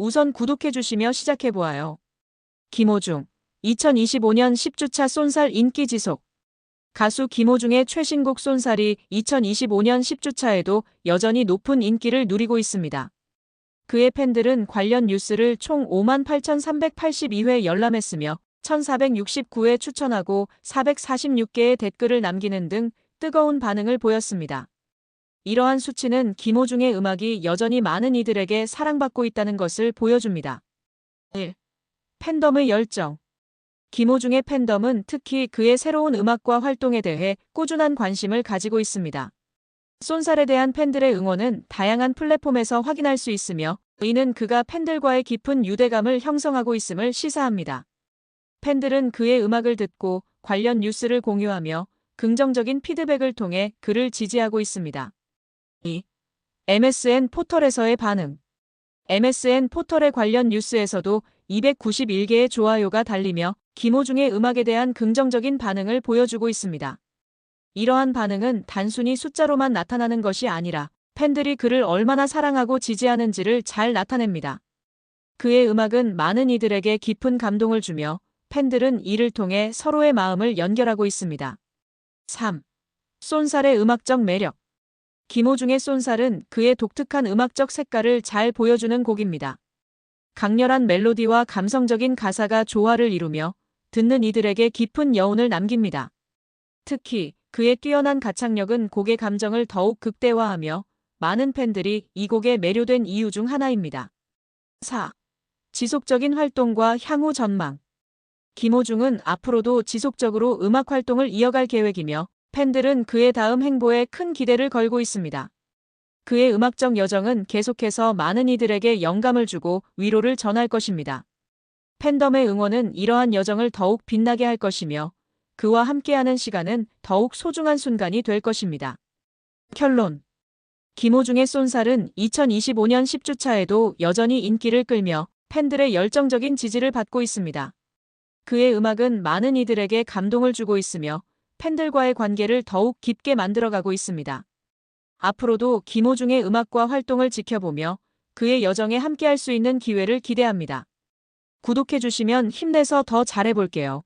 우선 구독해주시며 시작해보아요. 김호중, 2025년 10주차 쏜살 인기 지속. 가수 김호중의 최신곡 쏜살이 2025년 10주차에도 여전히 높은 인기를 누리고 있습니다. 그의 팬들은 관련 뉴스를 총 58,382회 열람했으며 1,469회 추천하고 446개의 댓글을 남기는 등 뜨거운 반응을 보였습니다. 이러한 수치는 김호중의 음악이 여전히 많은 이들에게 사랑받고 있다는 것을 보여줍니다. 1. 팬덤의 열정. 김호중의 팬덤은 특히 그의 새로운 음악과 활동에 대해 꾸준한 관심을 가지고 있습니다. 쏜살에 대한 팬들의 응원은 다양한 플랫폼에서 확인할 수 있으며 이는 그가 팬들과의 깊은 유대감을 형성하고 있음을 시사합니다. 팬들은 그의 음악을 듣고 관련 뉴스를 공유하며 긍정적인 피드백을 통해 그를 지지하고 있습니다. 2. MSN 포털에서의 반응. MSN 포털의 관련 뉴스에서도 291개의 좋아요가 달리며 김호중의 음악에 대한 긍정적인 반응을 보여주고 있습니다. 이러한 반응은 단순히 숫자로만 나타나는 것이 아니라 팬들이 그를 얼마나 사랑하고 지지하는지를 잘 나타냅니다. 그의 음악은 많은 이들에게 깊은 감동을 주며 팬들은 이를 통해 서로의 마음을 연결하고 있습니다. 3. 쏜살의 음악적 매력. 김호중의 쏜살은 그의 독특한 음악적 색깔을 잘 보여주는 곡입니다. 강렬한 멜로디와 감성적인 가사가 조화를 이루며 듣는 이들에게 깊은 여운을 남깁니다. 특히 그의 뛰어난 가창력은 곡의 감정을 더욱 극대화하며 많은 팬들이 이 곡에 매료된 이유 중 하나입니다. 4. 지속적인 활동과 향후 전망. 김호중은 앞으로도 지속적으로 음악 활동을 이어갈 계획이며 팬들은 그의 다음 행보에 큰 기대를 걸고 있습니다. 그의 음악적 여정은 계속해서 많은 이들에게 영감을 주고 위로를 전할 것입니다. 팬덤의 응원은 이러한 여정을 더욱 빛나게 할 것이며 그와 함께하는 시간은 더욱 소중한 순간이 될 것입니다. 결론 김호중의 쏜살은 2025년 10주차에도 여전히 인기를 끌며 팬들의 열정적인 지지를 받고 있습니다. 그의 음악은 많은 이들에게 감동을 주고 있으며 팬들과의 관계를 더욱 깊게 만들어가고 있습니다. 앞으로도 김호중의 음악과 활동을 지켜보며 그의 여정에 함께할 수 있는 기회를 기대합니다. 구독해주시면 힘내서 더 잘해볼게요.